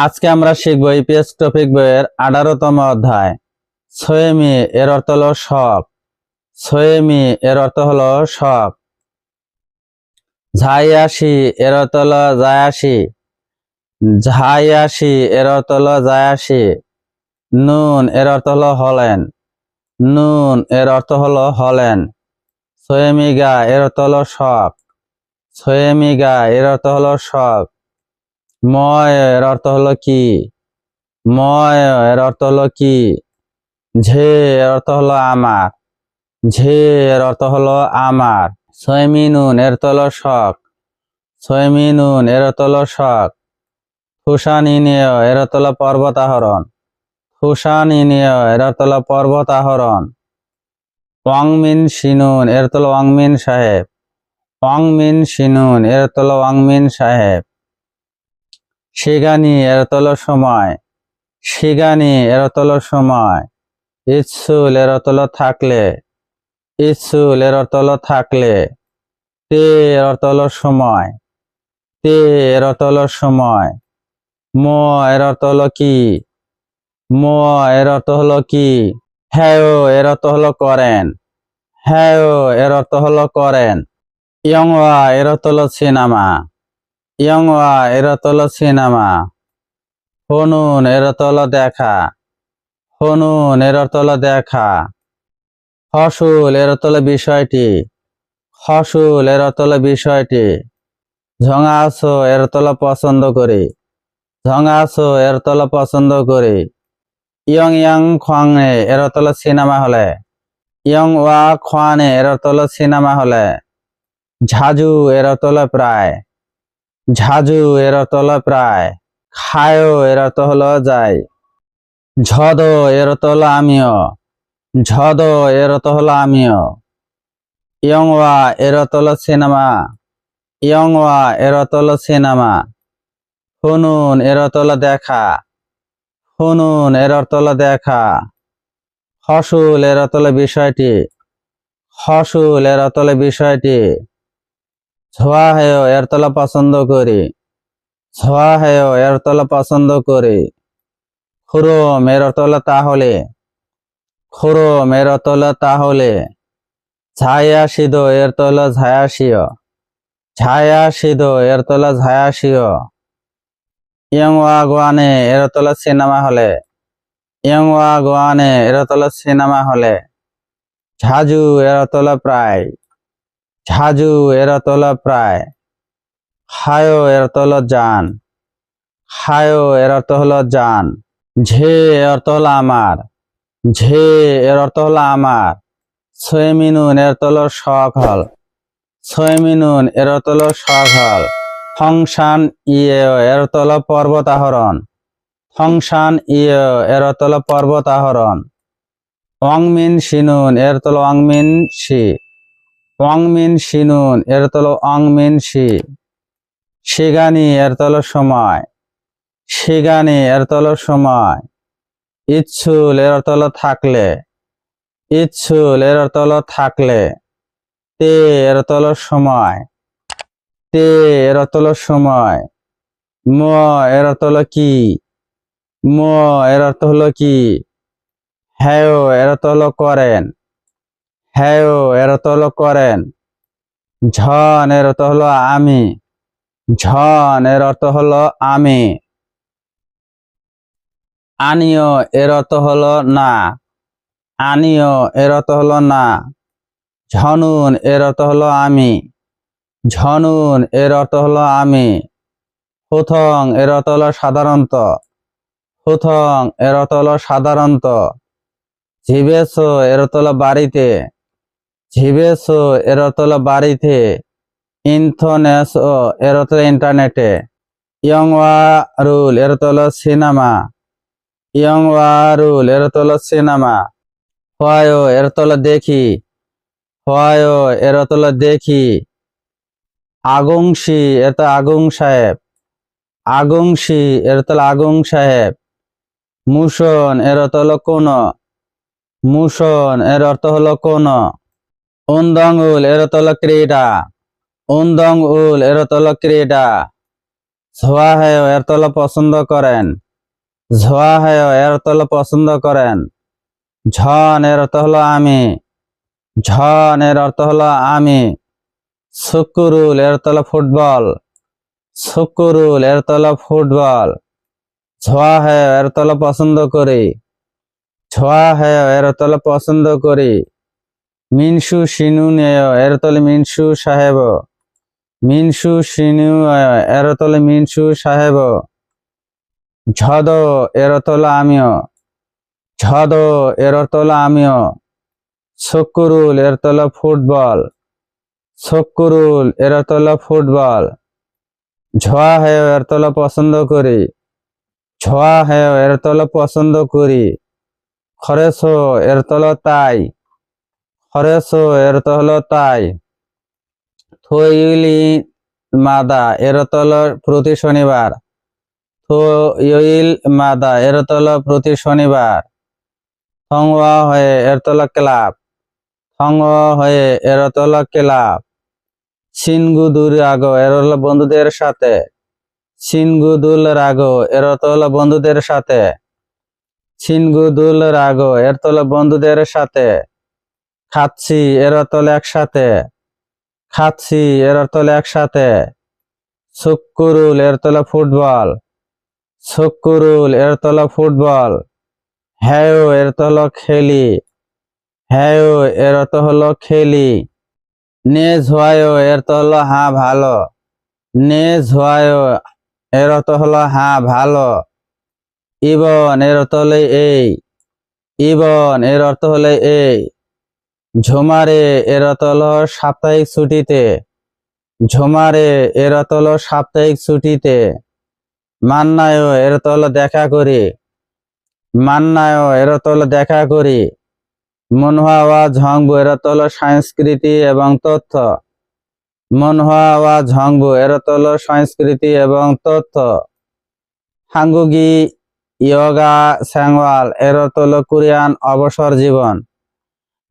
আজকে আমরা শিখব ইপিএস টপিক বইয়ের আঠারোতম অধ্যায়। সোয়েমি এর অর্থ হলো শখ সোয়েমি এর অর্থ হলো শখ ঝাইয়াসি এর অর্থ হলো জায়াসি ঝাইয়াসি এর অর্থ হলো জায়াসি নুন এর অর্থ হলো হলেন। নুন এর অর্থ হলো হলেন। সোয়েমিগা এর অর্থ হলো শখ সোয়েমিগা এর অর্থ হলো শখ ময় এর অর্থ হলো কি? ময় এর অর্থ হলো কি? ঝে এর অর্থ হলো আমার। ঝে এর অর্থ হলো আমার। সয়মিনুন এর হলো শখ। সয়মিনুন এর হলো শখ। ফুসানিনীয় এর অর্থ হলো পর্বতাহরণ। ফুসানিনীয় এর অর্থ হলো পর্বতাহরণ। ওয়াংমিন শিনুন এর হলো ওয়াংমিন সাহেব। ওয়াংমিন শিনুন এর হলো ওয়াংমিন সাহেব। শিগানি এর অর্থ সময় শিগানি এর অর্থ হলো সময়। ইচ্ছুল এর অর্থ থাকলে, ইচ্ছুল এর অর্থ থাকলে, তে এর অর্থ হলো সময়, তে এর অর্থ সময়। ম এর অর্থ কি? ম এর অর্থ হলো কি? হ্যাঁ এর অর্থ হলো করেন হ্যাঁ এর অর্থ হলো করেন। ইয়ংওয়া এর অর্থ হলো সিনেমা। ইয়ংওয়া এর হলো সিনেমা হনুন এর হলো দেখা হনুন এর হলো দেখা ফসুল এর হলো বিষয়টি ফসুল এর হলো বিষয়টি ঝঙাছো এর হলো পছন্দ করি ঝঙাছো এর হলো পছন্দ করি ইয়ং ইয়াং খোয়াংয়ে এর হলো সিনেমা হলে ইয়ং ওয়া খোয়ানে এর হলো সিনেমা হলে ঝাজু এর হলো প্রায় ঝাজু এর অর্থ হলো প্রায় খায়ও এর অর্থ হলো যাই ঝদ এর অর্থ হলো আমিও ঝদ এর অর্থ হলো আমিও ইয়ংওয়া এর অর্থ হলো সিনেমা ইয়ংওয়া এর অর্থ হলো সিনেমা হুনুন এর অর্থ হলো দেখা হুনুন এর অর্থ হলো দেখা হসুল এর অর্থ হলো বিষয়টি হসুল এর অর্থ হলো বিষয়টি ছোয়া হেয়, এর তলা পছন্দ করি। ছোয়া হেয়, এর তলা পছন্দ করি। অর্থ হলো তাহলে। অর্থ হলো তাহলে। ছায়া এর তলা ঝায়াসিও ছায়া সিদ এর তলা ঝায়াসিও ইয়ংওয়া গোয়ানে, এর তলা সিনেমা হলে। ইয়ংওয়া গোয়ানে, এর তলা সিনেমা হলে। ঝাজু এর তলা প্রায়। ঝাজু এর তল প্রায় হায় এর তল জান হায় এর অর্থ জান ঝে এর অর্থ আমার ঝে এর অর্থ আমার সয়মিনুন এর তল শখ হল সয়মিনুন এর হলো শখ হল ফংশান ইয়ে এর তল পর্বত আহরণ ফংশান ইয়ে এর তল পর্বত আহরণ ওয়াংমিন শিনুন এর তল ওয়াংমিন শি ওয়াংমিন শিনুন এর তলো অংমিন শি শিগানি এর তলো সময় শিগানি এর তলো সময় ইচ্ছুল এর তলো থাকলে ইচ্ছুল এর তলো থাকলে তে এর তলো সময় তে এর তলো সময় ম এর তলো কি ম এর অর্থ হলো কি হ্যাঁ এর হলো করেন হ্যাঁ এর অর্থ হলো করেন। ঝন, এর অর্থ হলো আমি। ঝন, এর অর্থ হলো আমি। আনিও, এর অর্থ হলো না। আনিও, এর অর্থ হলো না। ঝনুন, এর অর্থ হলো আমি। ঝনুন, এর অর্থ হলো আমি। হুথং, এর অর্থ হলো সাধারণত। হুথং, এর অর্থ হলো সাধারণত। ঝিবেছ এর অর্থ হলো বাড়িতে। ঝিবেছ এর অর্থ বাড়িতে, ইনথনেস এর অর্থ ইন্টারনেটে। ইয়ংওয়া রুল এর অর্থ হলো সিনেমা। ইয়ংওয়া রুল এর অর্থ সিনেমা। হোয়ায়ো এর অর্থ দেখি। হোয়ায়ো এর অর্থ দেখি। আগুংশি এর তো আগুং সাহেব। আগুংশি এর হলো আগুং সাহেব। মুশন এর অর্থ কোন? মুশন এর অর্থ হলো কোন? উন্দং উল এর অর্থ হলো ক্রীড়া উন্দং উল এর অর্থ হলো ক্রীড়া ঝোয়া হেয় এর তল পছন্দ করেন ঝোয়া হেয় এর তল পছন্দ করেন ঝন এর অর্থ হলো আমি ঝন এর অর্থ হলো আমি শুকুরুল এর তল ফুটবল শুকুরুল এর তল ফুটবল ঝোয়া হেয় এর তল পছন্দ করি ছোয়া হেয় এর তলে পছন্দ করি মিনসু সিনু নেয়, এর তলে মিনসু সাহেব। মিনসু সিনু, এর তলে মিনসু সাহেব। ঝদ, এর তলে আমিও। ঝদ, এর তলে আমিও। শকুরুল এর তলে ফুটবল। শকুরুল এর তলে ফুটবল। ঝোয়া হেয়, এর তলে পছন্দ করি। ঝোয়া হেয়, এর তলে পছন্দ করি। খরেস এর তল তাই। খরেস এর তল তাই। থইলি মাদা এর তল প্রতি শনিবার। থইল মাদা এর তল প্রতি শনিবার। থংওয়া হয়ে এর তল ক্লাব। থংওয়া হয়ে এর তল ক্লাব। সিনগু দূর আগো এর হলো বন্ধুদের সাথে। সিনগু দুল রাগো এর তল বন্ধুদের সাথে। ছিনগুদুল রাগো এর তলে বন্ধুদের সাথে। খাচ্ছি এর তলে একসাথে খাচ্ছি এর তলে একসাথে শুক্কুরুল এর তলে ফুটবল শুক্কুরুল এর তলে ফুটবল হ্যাঁ এর তল খেলি হ্যাঁ এর অর্থ হলো খেলি নে ঝোয়ায়ো এর তো হলো হ্যাঁ ভালো নে ঝোয়ায়ো এর অর্থ হলো হ্যাঁ ভালো ইবন এর অর্থ হলো এই ইবন এর অর্থ হলে এই ঝুমারে এর অর্থ সাপ্তাহিক ছুটিতে। ঝুমারে এর অর্থ সাপ্তাহিক ছুটিতে। মান্নায় এর অর্থ দেখা করি। মান্নায় এর অর্থ দেখা করি। মনহা ওয়া ঝংবু এর অর্থ হলো সংস্কৃতি এবং তথ্য। মনহা ওয়া ঝংবু এর অর্থ সংস্কৃতি এবং তথ্য। হাঙ্গুগি, ইয়োগা, স্যাংওয়াল এর অর্থ কোরিয়ান অবসর জীবন।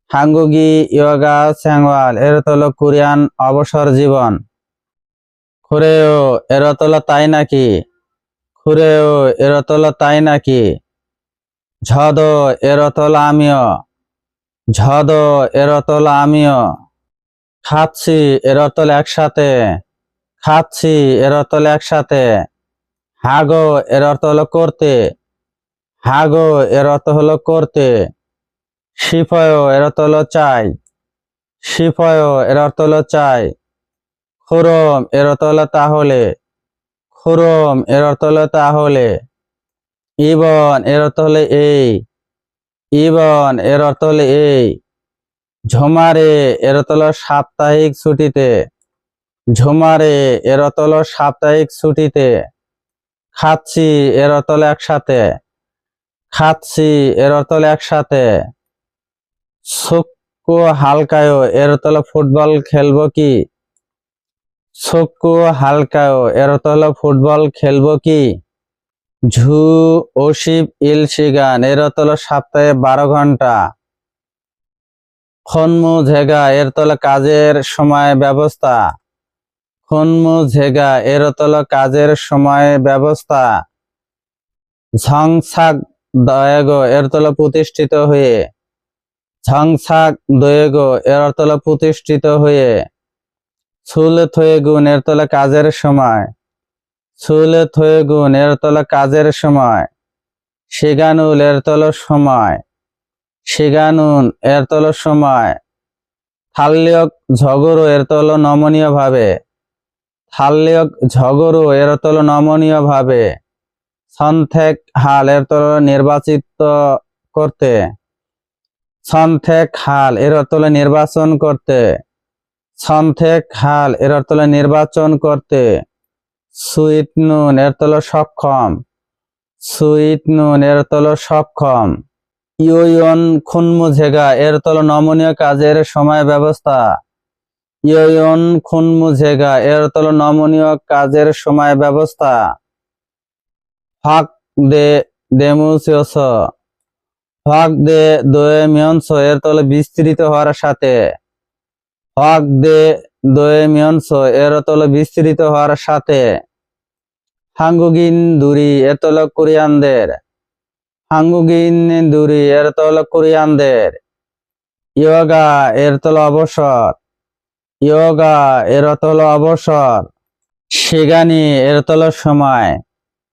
হাঙ্গুগি, ইয়োগা, স্যাংওয়াল, এর হলো কোরিয়ান অবসর জীবন। খুরেও, এর হলো তাই নাকি? খুরেও, এর হলো তাই নাকি? ঝদ, এর হলো আমিও। ঝদ, এর হলো আমিও। খাচ্ছি, এর হলো একসাথে। খাচ্ছি, এর হলো একসাথে। হাগো, এর অর্থ করতে। হাগো, এর অর্থ হলো করতে। শিফয় এর হলো চাই শিফয় এর হলো চাই খুরম এর হলো তাহলে খুরম এর হলো তাহলে ইবন এর হলো এই ইবন এর হলো এই ঝুমারে এর হলো সাপ্তাহিক ছুটিতে ঝুমারে এর হলো সাপ্তাহিক ছুটিতে খাচ্ছি এর হলো একসাথে খাচ্ছি এর হলো একসাথে সুক্কু হালকায়, এর হলো ফুটবল খেলব কি? সুক্কু হালকায়, এর হলো ফুটবল খেলব কি? ঝু ওশিব ইল শিগান এর হলো সপ্তাহে বারো ঘণ্টা। খনমু ঝেগা, এর তলে কাজের সময় ব্যবস্থা। খনমু ঝেগা, এর তলে কাজের সময় ব্যবস্থা। ঝংসাক দয়েগ, এর তলে প্রতিষ্ঠিত হয়ে ঝংসাক দয়েগ এর তলে প্রতিষ্ঠিত হয়ে ছুলে থয়ে গুণ এর তলে কাজের সময়। ছুলে থয়ে গুণ এর তলে কাজের সময়। শিগানুল এর তলে সময়। শিগানুন এর তল সময়। থাল্যক ঝগড়ো এর তল নমনীয় ভাবে। থাল্যক ঝগড়ো এর তল নমনীয় ভাবে। সন্থেক হাল এর তল নির্বাচিত করতে। সন্থেক হাল এর তলে নির্বাচন করতে। সন্থেক হাল এর তলে নির্বাচন করতে। সুইট নুন, এর তল সক্ষম। সুইট নুন, এর তল সক্ষম। ইয়ন খুনমু ঝেগা এর তল নমনীয় কাজের সময় ব্যবস্থা। ইয়ন খুনমু ঝেগা এর তল নমনীয় কাজের সময় ব্যবস্থা। ফাক দে দেমুসিয়স ফাক দে দয়ে মিয়ন্স এর তলে বিস্তৃত হওয়ার সাথে। ফাক দে দয়ে মিয়ন্স এর তলে বিস্তৃত হওয়ার সাথে। হাঙ্গুগিন দুরি এত হলো কোরিয়ানদের। হাঙ্গুগিন দুরি এর তো হলো কোরিয়ানদের। ইয়োগা এর তো হলো অবসর। ইয়োগা এর হলো অবসর। শিগানি এর তো হলো সময়।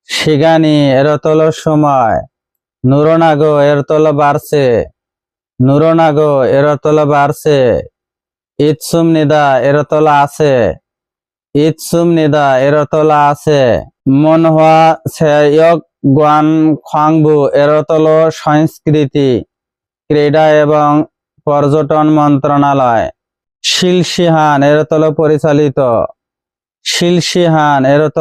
শিগানি এর হলো সময়। নুরনাগো, এর তো হলো বাড়ছে। নুরনাগো, এর হলো বাড়ছে। ইৎসুম নিদা, এর হলো আছে। ইৎসুম নিদা, এর হলো আছে। মনহোয়া সেয়ক গুয়ান খোয়াংবু এর হলো সংস্কৃতি, ক্রীড়া এবং পর্যটন মন্ত্রণালয়। শিলসিহান এর অর্থ হলো পরিচালিত। শিলসিহান এর অর্থ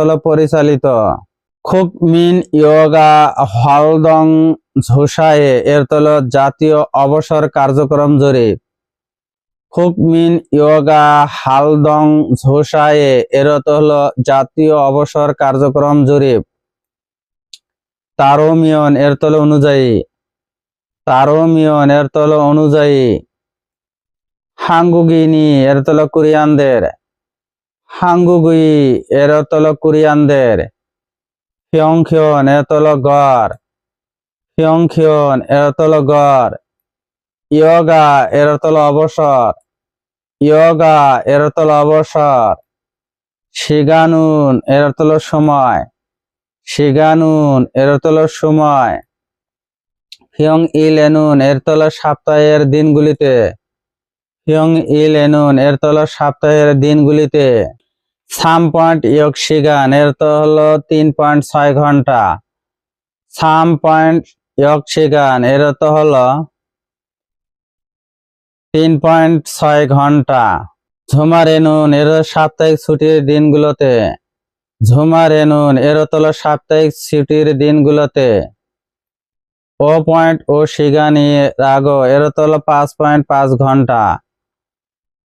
পরিচালিত খুকমিন ইয়োগা হলদং ঝোসায়ে এর হলো জাতীয় অবসর কার্যক্রম জরিপ খুকমিন ইয়োগা হালদং ঝোসায়ে এর হলো জাতীয় অবসর কার্যক্রম জরিপ তারোমিয়ন এর তল অনুযায়ী। তারোমিয়ন এর তল অনুযায়ী। হাঙ্গুগিনি এর তলে কোরিয়ানদের। হাঙ্গুগুই এর তলে কোরিয়ানদের। ফিয়ংখিয়ন এর তলে গড় ফিয়ংখিয়ন এর তলে গড় ইয়োগা, এর তলে অবসর। ইয়োগা, এর তলে অবসর। শিগানুন, এর তলে সময়। শিগানুন, এর তল সময়। ফিয়ং ইল এনুন এর তল সপ্তাহের দিনগুলিতে। ফিয়ং ইল এনুন এর তল সপ্তাহের দিনগুলিতে। সাম পয়েন্ট ইয়ক শিগান এর তো হলো তিন পয়েন্ট ছয় ঘণ্টা। সাম পয়েন্ট ইয়ক শিগান এর তো হলো তিন পয়েন্ট ছয় ঘণ্টা। ঝুমার এনুন এর সাপ্তাহিক ছুটির দিনগুলোতে। ঝুমার এনুন এর তল সাপ্তাহিক ছুটির দিনগুলোতে। ও পয়েন্ট ও শিগানি রাগো, এর তল পাঁচ পয়েন্ট পাঁচ ঘণ্টা।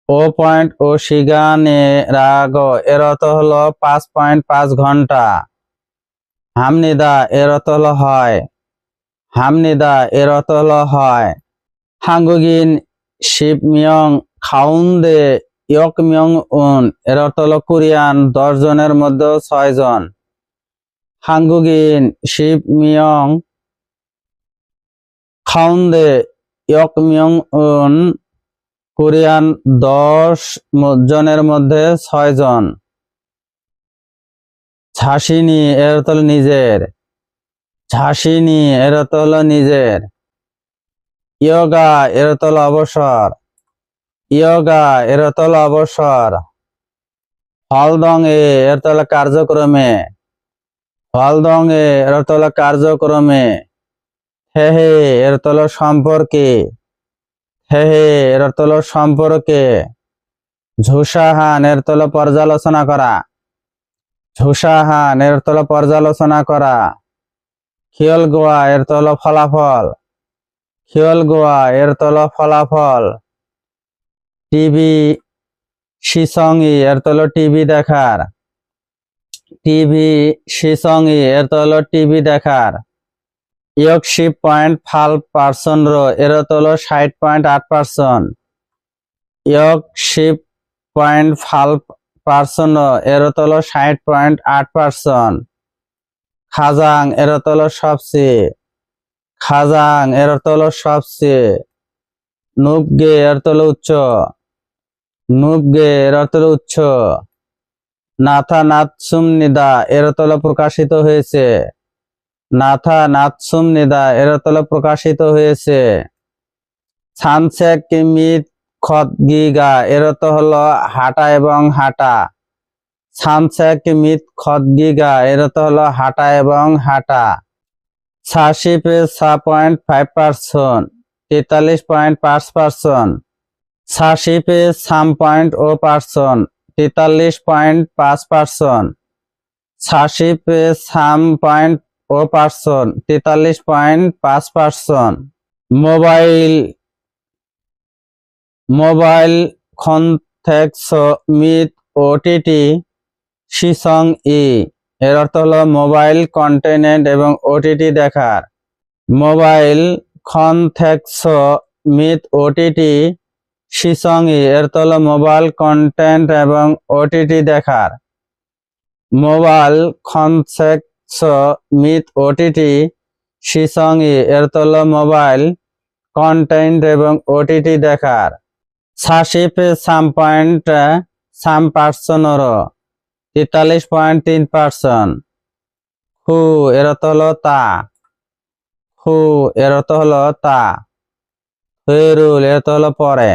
ও পয়েন্ট ও শিগানি রাগো, এর অর্থ হলো পাঁচ পয়েন্ট পাঁচ ঘণ্টা। হামনিদা, এর অর্থ হলো হয়। হামনিদা, এর অর্থ হলো হয়। হাঙ্গুগিন শিবমিয়ং খাউন্দে, ইয়ক মিয়ং উন, এর অর্থ হলো কোরিয়ান, দশ জনের মধ্যে ছয় জন। হাঙ্গুগিন শিব মিয়ং, খাউন্দে, ইয়ক মিয়ং উন কোরিয়ান দশ জনের মধ্যে ছয় জন। ঝাঁসিনি এর হলো নিজের। ঝাঁসিনি এর হলো নিজের। ইয়োগা এর হলো অবসর। ইয়োগা এর তল অবসর। হলদং এ এর তল কার্যক্রমে। হলদং এ এর তল কার্যক্রমে। হে হে এর তল সম্পর্কে। হে হে, এর তল সম্পর্কে। ঝুসাহান, এর তল পর্যালোচনা করা। ঝুসাহান, এর তল পর্যালোচনা করা। খিয়ল গোয়া, এর তল ফলাফল। খিয়ল গোয়া, এর তল ফলাফল। টিভি, শিসংই, এর তো হলো টিভি দেখার। টিভি, শিসংই, এর তো হলো টিভি দেখার। ইয়কশিপ পয়েন্ট ফাল পার্সন রো, এর হলো ষাট পয়েন্ট আট পার্সন। ইয়কশিপ পয়েন্ট ফাল পার্সন এর তো হলো ষাট পয়েন্ট আট পার্সন। খাজাং, এর হলো সবচেয়ে খাজাং, এর হলো সবচেয়ে নুবগে, এর হলো উচ্চ। নুবগে, এর হলো উচ্চ। নাথা নাথসুম নিদা এর হলো প্রকাশিত হয়েছে। নাথা নাথসুম নিদা, এর হলো প্রকাশিত হয়েছে। সানসেক মিত খদগিগা এর তো হলো হাঁটা এবং হাঁটা। সানসেক মিত খদগিগা এর তো হলো হাঁটা এবং হাঁটা। ছাশিপে ছা পয়েন্ট ফাইভ পার্সেন্ট তেতাল্লিশ পয়েন্ট পাঁচ পার্সেন্ট ছাশিপে সাম পয়েন্ট ও পার্সন, তেতাল্লিশ পয়েন্ট পাঁচ পার্সন। ছাশিপে সাম পয়েন্ট ও পার্সন, তেতাল্লিশ পয়েন্ট পাঁচ পার্সন। মোবাইল মোবাইল মিত ওটিটি শিসং ই। এর অর্থ হলো মোবাইল কন্টেনেন্ট এবং ওটিটি দেখার। মোবাইল মিত ওটিটি শিসংই এর তল মোবাইল কন্টেন্ট এবং ওটিটি দেখার। মোবাইল কনসেক্স মিথ ওটিটি সিসঙ্গি এর তল মোবাইল কন্টেন্ট এবং ওটিটি দেখার। সাশিপ সাম পয়েন্ট সাম পার্সনর তেতাল্লিশ পয়েন্ট তিন পার্সেন্ট হু, এর অর্থ হলো তা। হু, এর অর্থ হলো তা হইরুল এর অর্থ হলো পরে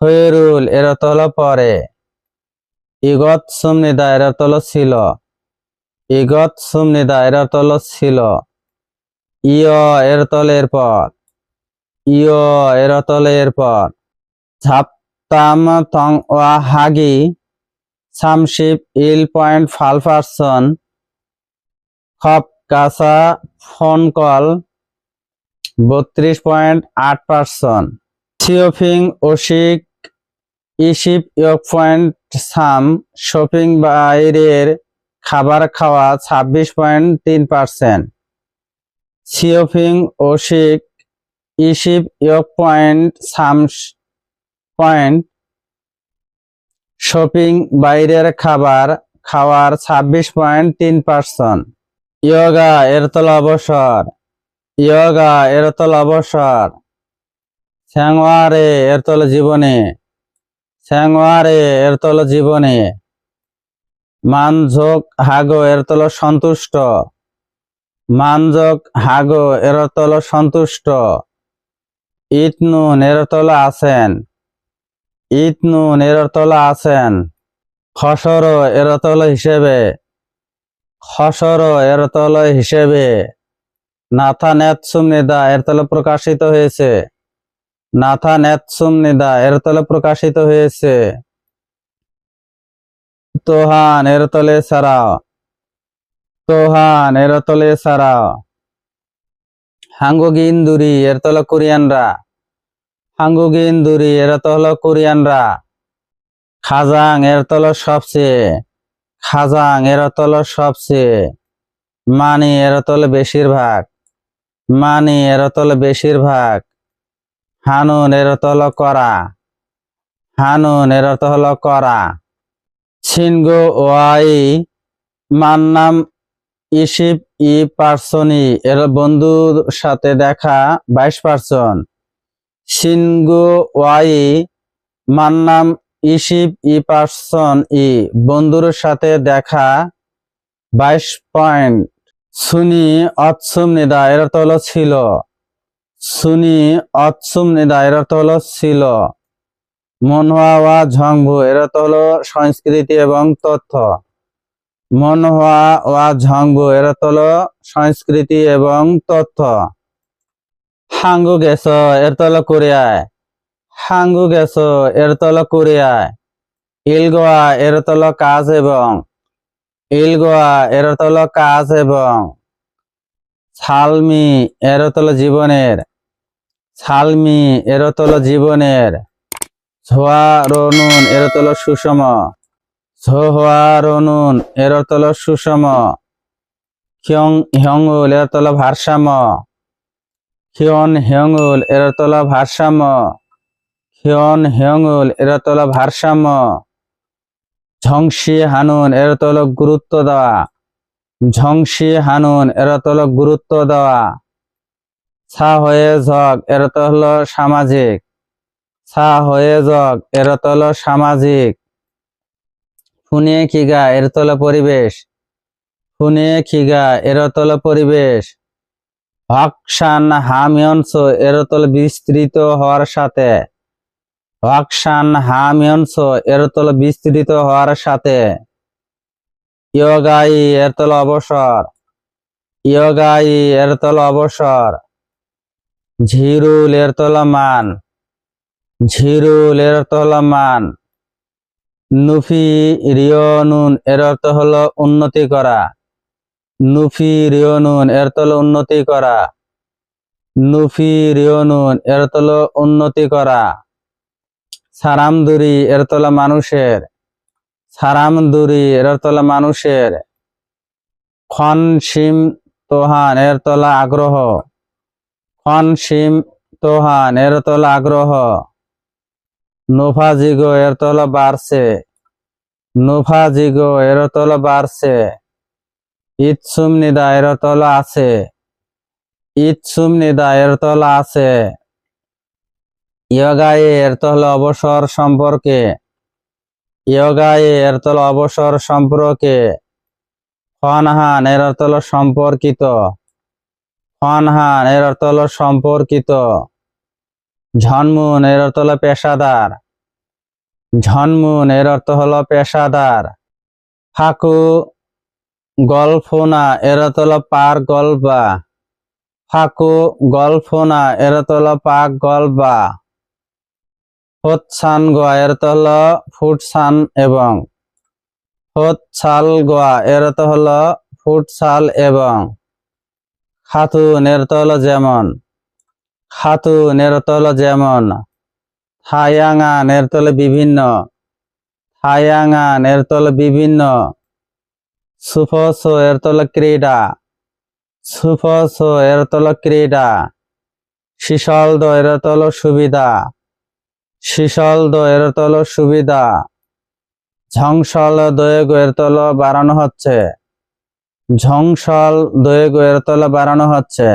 হইরুল এর অর্থ হলো পরে। ইগত সুমনিদা এর অর্থ হলো ছিল। ইগত সুমনিদা এর হলো ছিল। ইয় এর তলে এরপর ইয় এর তলে এরপর ঝাপতাম থং ওয়া হাগি। সামশিপ ইল পয়েন্ট ফাল পার্সন খপ কাসা ফোন কল। বত্রিশ পয়েন্ট আট পার্সেন্ট থিওফিং ওশিক। ইশিপ ইয়ক পয়েন্ট সাম। শপিং বাইরের খাবার খাওয়া ছাব্বিশ পয়েন্ট তিন পার্সেন্ট। সিওফিং ওশিক ইশিপ ইয়ক পয়েন্ট সাম পয়েন্ট। শপিং বাইরের খাবার খাওয়ার ছাব্বিশ পয়েন্ট তিন পার্সেন্ট। ইয়োগা এর তল অবসর ইয়োগা এর তল অবসর স্যাংওয়ারে এরতল জীবনে স্যাংওয়ারে এর তল জীবনে মানঝোক হাগো এর তল সন্তুষ্ট। মানজক হাগো এর তল সন্তুষ্ট। ইতনুন এর তল আছেন। ইতনুন এর তল আছেন। খসর এর তল হিসেবে। খসর এর তল হিসেবে। নাথা নেতসুম নিদা এর তলে প্রকাশিত হয়েছে। নাথা নেতসুম নিদা এর তলে প্রকাশিত হয়েছে। তোহান এর তলে ছাড়াও তোহান এর তলে ছাড়াও হাঙ্গুগিন্দুরি এর তলে কোরিয়ানরা হাঙ্গুগিন্দুরি এর তলে কোরিয়ানরা। খাজাং এর তল সবচেয়ে, খাজাং এর তল সবচেয়ে। মানি এর তল বেশিরভাগ, মানি এর তল বেশিরভাগ। হানুন এর তল করা, হানুন এর হলো করা। ছিনগো ওয়াই মান্নাম ইসিপ ই পার্সনি। এর বন্ধুর সাথে দেখা বাইশ পার্সন। সিনগো ওয়াই মান্নাম ইসিপ ই পার্সন ই। বন্ধুর সাথে দেখা বাইশ পয়েন্ট। সুনি অৎসুম নিদা, এর অর্থ ছিল। সুনি অৎসুম নিদা, এর অর্থ ছিল। মনহোয়া ওয়া ঝংভু এর হলো সংস্কৃতি এবং তথ্য। মনহোয়া ওয়া ঝংভু এর অর্থ হলো সংস্কৃতি এবং তথ্য। হাঙ্গু গেছ, এর তো হলো কোরিয়ায়। হাঙ্গু গেছ, এর তো হলো কোরিয়ায়। ইলগোয়া, এর তো হলো কাজ এবং। ইলগোয়া, এর হলো কাজ এবং। সালমি এর হলো জীবনের। সালমি এর হলো জীবনের। ঝোয়া রনুন এর হলো সুষম। ঝোয়া রনুন এর হলো সুষম। খিয়ং হিয়ঙ্গুল, এর হলো ভারসাম্য। খিয়ন হিয়ঙ্গুল, এর হলো ভারসাম্য। খিয়ন হিয়ঙ্গুল, এর হলো ভারসাম্য। ঝংসি হানুন, এর হলো গুরুত্ব দেওয়া। ঝংসি হানুন, এর হলো গুরুত্ব দেওয়া। ছা হয়ে ঝক এর হলো সামাজিক। ছা, হয়ে জগ এর অর্থ সামাজিক। ফুনিয়ে খিগা এর হলো পরিবেশ। ফুনিয়ে খিগা এর হলো পরিবেশ। হকসান হামিয়ন্স, এর অর্থ বিস্তৃত হওয়ার সাথে। হকসান হামিয়ন্স, এর হলো বিস্তৃত হওয়ার সাথে। ইয়োগাই, এর তল অবসর। ইয়োগাই, এর তল অবসর। ঝিরুল, এর তল মান। ঝিরুল, এর অর্থ হলো মান। নুফি রিয়নুন, এর অর্থ হলো উন্নতি করা। নুফি রিয়নুন, এর হলো উন্নতি করা। নুফি রিয়নুন, এর হলো উন্নতি করা। সারামদুরি, এর অর্থ হলো মানুষের। সারামদুরি, এর হলো মানুষের। খন সিম তোহান, এর তলা আগ্রহ। খন সিম তোহান, এর তলা আগ্রহ। নোফাজিগো এর তলা বাড়ছে। নুফা জিগো, এর হলো বাড়ছে। ইৎসুম নিদা, এর তল আছে। ইৎসুম নিদা, এর হলো আছে। ইয়োগায়ে, এর তল অবসর সম্পর্কে। ইয়োগায়ে, এর হলো অবসর সম্পর্কে। ফনহান এর তল সম্পর্কিত। ফনহান এর হলো সম্পর্কিত। ঝনমুন এর অর্থ হলো পেশাদার। ঝনমুন এর অর্থ হলো পেশাদার। ফাকু গল্ফোনা এর অর্থ হলো পার গল্পা ফাকু গল্ফোনা এর অর্থ হলো পাক গল্পা হোৎসান গোয়া এর অর্থ হলো ফুটসান এবং। হোৎসাল গোয়া এর অর্থ হলো ফুটসাল এবং। খাতুন এর অর্থ হলো যেমন। খাতুন এর অর্থ যেমন থায়াঙান এর তলে বিভিন্ন থায়াঙান এর তলে বিভিন্ন, সুফসো এর তলে ক্রীড়া, সুফসো এর তলে ক্রীড়া, শিশলদ এর তল সুবিধা, শিশলদ এর তল সুবিধা ঝংসল দয়োগ এর তল বাড়ানো হচ্ছে ঝংসল দয়োগ এর তল বাড়ানো হচ্ছে।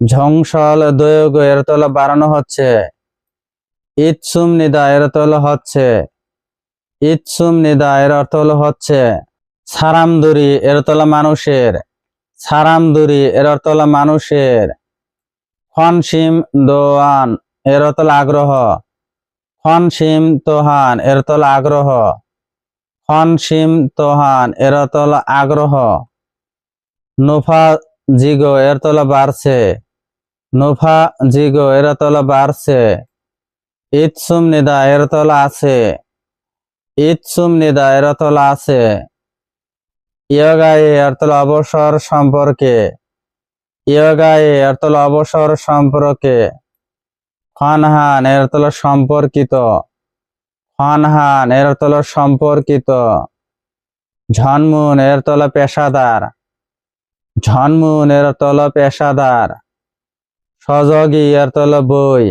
ঝংসল দয়োগ এর তল বাড়ানো হচ্ছে। ইৎসুম নিদা এর হলো হচ্ছে। ইৎসুম নিদা এর অর্থ হলো হচ্ছে। সারামদুরি এর অর্থ মানুষের। সারাম সারামদুরি এর অর্থ হলো মানুষের। ফনসিম দোয়ান এর হলো আগ্রহ। ফনসিম তোহান এর হলো আগ্রহ। ফনসিম তোহান এর হলো আগ্রহ। নোফা জিগো এর হলো বাড়ছে। নোফা জিগো, এর হলো বাড়ছে। ইৎসুম নিদা, এর তলা আছে। ইৎসুম নিদা, এর তলা আছে। ইয়োগায়ে, এর তলা অবসর সম্পর্কে। ইয়োগায়ে, এর তলা অবসর সম্পর্কে। ফানহান এর তলা সম্পর্কিত। ফানহান এর তলা সম্পর্কিত। ঝনমুন, এর তলা পেশাদার। ঝনমুন, এর তলা পেশাদার। সজগী এর তলা বই,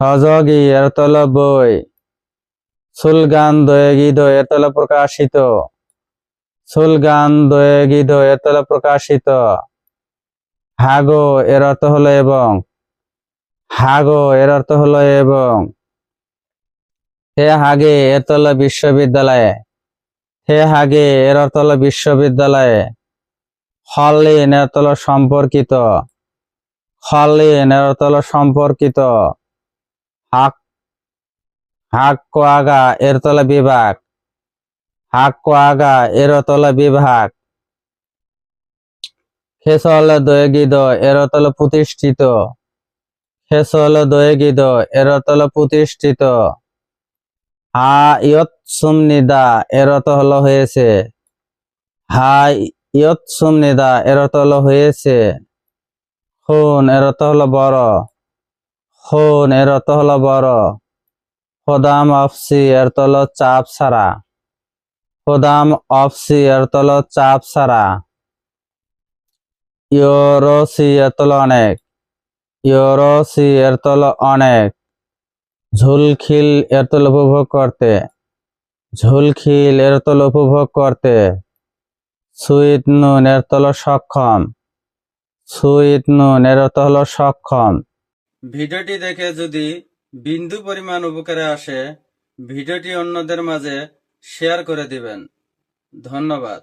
সহযোগী এর তল বই, সুলগান দয়েগিদ এর তল প্রকাশিত, সুলগান দয়েগিদ এর তল প্রকাশিত। হাগো এর অর্থ হলো এবং, হাগো এর অর্থ হলো এবং। হে হাগে এর তল বিশ্ববিদ্যালয়ে, হে হাগে এর অর্থ হলো বিশ্ববিদ্যালয়ে হলিন এর তল সম্পর্কিত। অর্থ হলো সম্পর্কিত। হাক হাক কোয়াগা এর তলা বিভাগ। হাক কোয়াগা এর তলা বিভাগ। খেসল দয়গিদ এর তল প্রতিষ্ঠিত। খেসল দয়গিদ এর তল প্রতিষ্ঠিত। হা ইয়ৎসুম নিদা এর হলো হয়েছে। হা ইয়ৎসুম নিদা এর অর্থ হয়েছে। খুন এর অর্থ হলো বড়। খুন এর অর্থ হলো বড়। খোদাম অফসি, এর তল চাপ সারা। খোদাম অফসি, এর তল চাপ সারা। ইয়োরসি, এর তল অনেক। ইয়োরসি, এর তল অনেক। ঝুলখিল, এর তল উপভোগ করতে। ঝুলখিল, এর তল উপভোগ করতে। সুইট নুন, এর তল সক্ষম। সুইট নুন, এর অর্থ হলো সক্ষম। ভিডিওটি দেখে যদি বিন্দু পরিমাণ উপকারে আসে, ভিডিওটি অন্যদের মাঝে শেয়ার করে দিবেন। ধন্যবাদ।